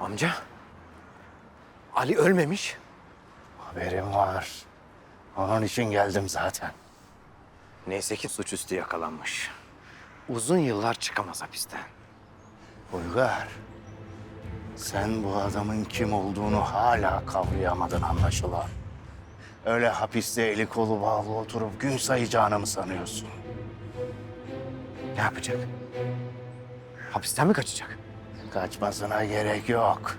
Amca. Ali ölmemiş. Haberim var. Onun için geldim zaten. Neyse ki suçüstü yakalanmış. Uzun yıllar çıkamaz hapisten. Uygar, sen bu adamın kim olduğunu hala kavrayamadın anlaşılan. Öyle hapiste eli kolu bağlı oturup gün sayacağını mı sanıyorsun? Ne yapacak? Hapisten mi kaçacak? Kaçmasına gerek yok.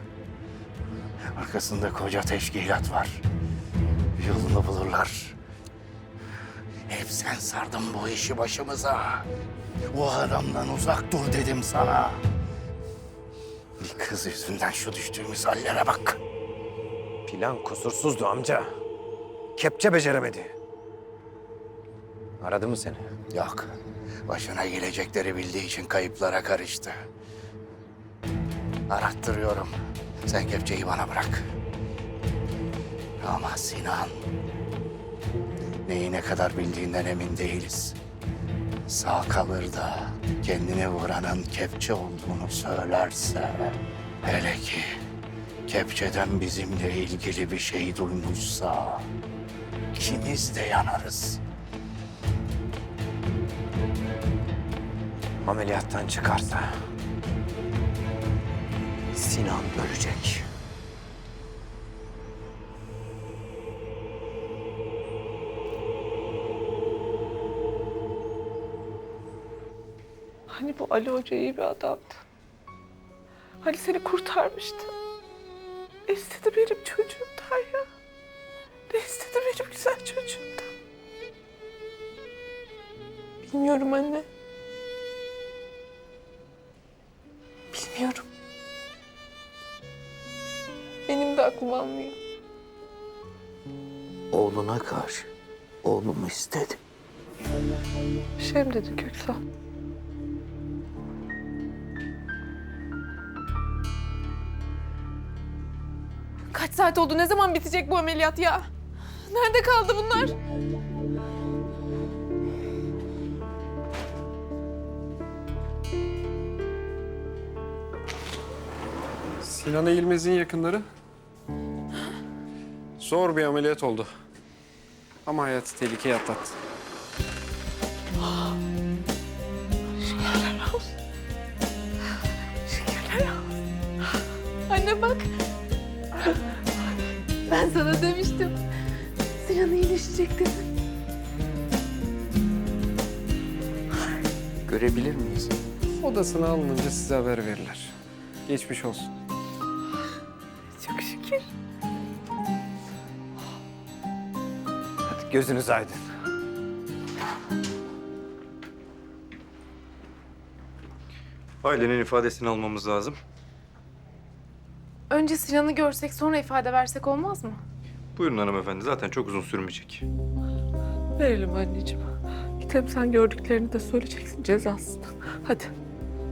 Arkasında koca teşkilat var. Yolunu bulurlar. Hep sen sardın bu işi başımıza. O adamdan uzak dur dedim sana. Bir kız yüzünden şu düştüğümüz hallere bak. Plan kusursuzdu amca. Kepçe beceremedi. Aradı mı seni? Yok. Başına gelecekleri bildiği için kayıplara karıştı. Arattırıyorum. Sen kepçeyi bana bırak. Ama Sinan... Neyi ne kadar bildiğinden emin değiliz. Sağ kalır da kendini vuranın kepçe olduğunu söylerse... Hele ki kepçeden bizimle ilgili bir şey duymuşsa... ikimiz de yanarız. Ameliyattan çıkarsa Sinan ölecek. Hani bu Ali Hoca iyi bir adamdı. Hani seni kurtarmıştı. Ne istedi benim çocuğumdan ya? Ne istedi benim güzel çocuğumdan? Bilmiyorum anne. Bilmiyorum. Benim de aklım almıyor. Oğluna karşı oğlumu istedi. Bir şey mi dedi Köksal? Kaç saat oldu? Ne zaman bitecek bu ameliyat ya? Nerede kaldı bunlar? Sinan Eğilmez'in yakınları. Zor bir ameliyat oldu. Ama hayatı tehlikeye atlattı. Şekerler Anne bak. Ben sana demiştim. Sinan iyileşecek dedim. Görebilir miyiz? Odasına alınınca size haber verirler. Geçmiş olsun. Çok şükür. Gözünüz aydın. Ailenin ifadesini almamız lazım. Önce Sinan'ı görsek sonra ifade versek olmaz mı? Buyurun hanımefendi. Zaten çok uzun sürmeyecek. Verelim anneciğim. Git hem sen gördüklerini de söyleyeceksin cezasını. Hadi.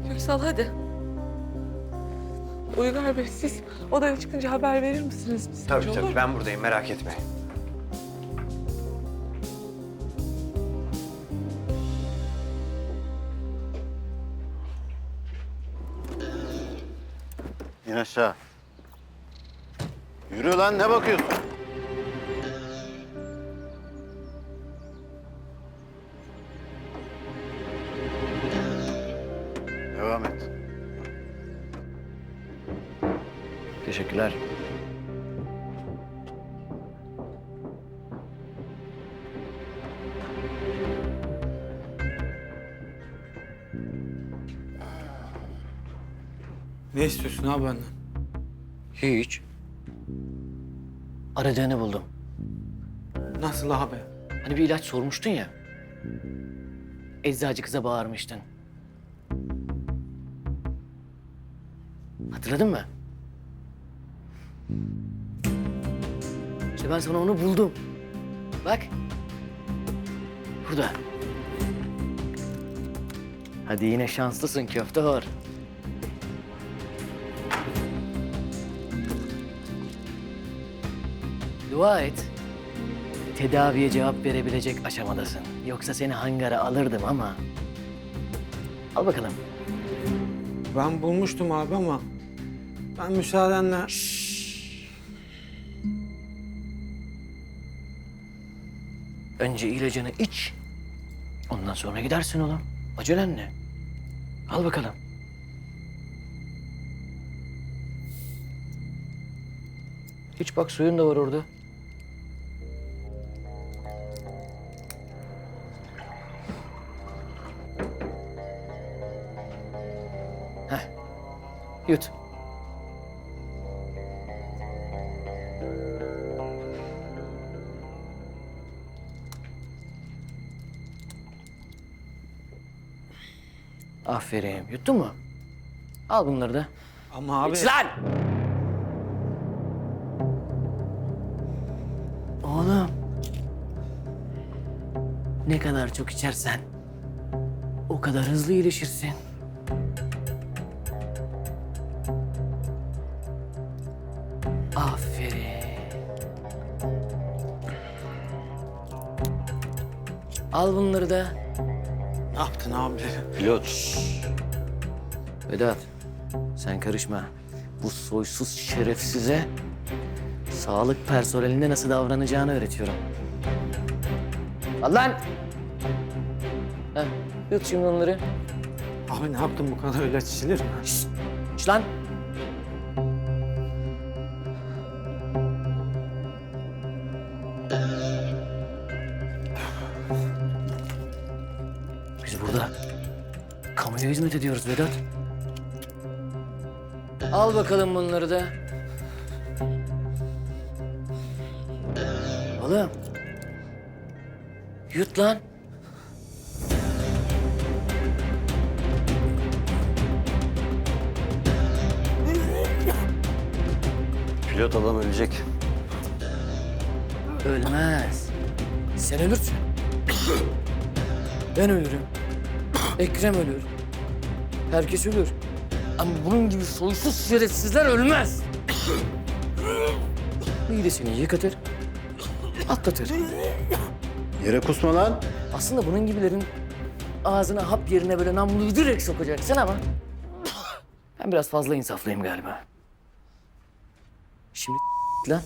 Köksal hadi. Uygar Bey siz odaya çıkınca haber verir misiniz bize? Tabii tabii ben buradayım merak etme. İn aşağı. Yürü lan ne bakıyorsun? Devam et. Teşekkürler. Ne istiyorsun abi benden? Hiç. Aradığını buldum. Nasıl abi? Hani bir ilaç sormuştun ya. Eczacı kıza bağırmıştın. Hatırladın mı? İşte ben sana onu buldum. Bak. Burada. Hadi yine şanslısın köfte Dua et. Tedaviye cevap verebilecek aşamadasın. Yoksa seni hangara alırdım ama... Al bakalım. Ben bulmuştum abi ama Ben müsaadenle... Önce ilacını iç. Ondan sonra gidersin oğlum. Acelen ne? Al bakalım. İç bak suyun da var orada. Yut. Aferin. Yuttun mu? Al bunları da. Ama abi... İç lan! Oğlum. Ne kadar çok içersen o kadar hızlı iyileşirsin. Al bunları da. Ne yaptın abi? Pilot. Vedat, sen karışma. Bu soysuz şerefsize sağlık personeline nasıl davranacağını öğretiyorum. Al lan! Heh, yut şimdi onları. Abi ne yaptın bu kadar ilaç içilir mi? Şşt, iç lan! Biz burada kamuya hizmet ediyoruz Vedat. Al bakalım bunları da. Oğlum. Yut lan. Pilot adam ölecek. Ölmez. Sen ölürsün. Ben ölürüm. Ekrem ölür. Herkes ölür. Ama bunun gibi soysuz şerefsizler ölmez. Midesini yıkatır. Atlatır. Yere kusma lan. Aslında bunun gibilerin ağzına hap yerine böyle namluyu direkt sokacaksın ama... Ben biraz fazla insaflıyım galiba. Şimdi lan.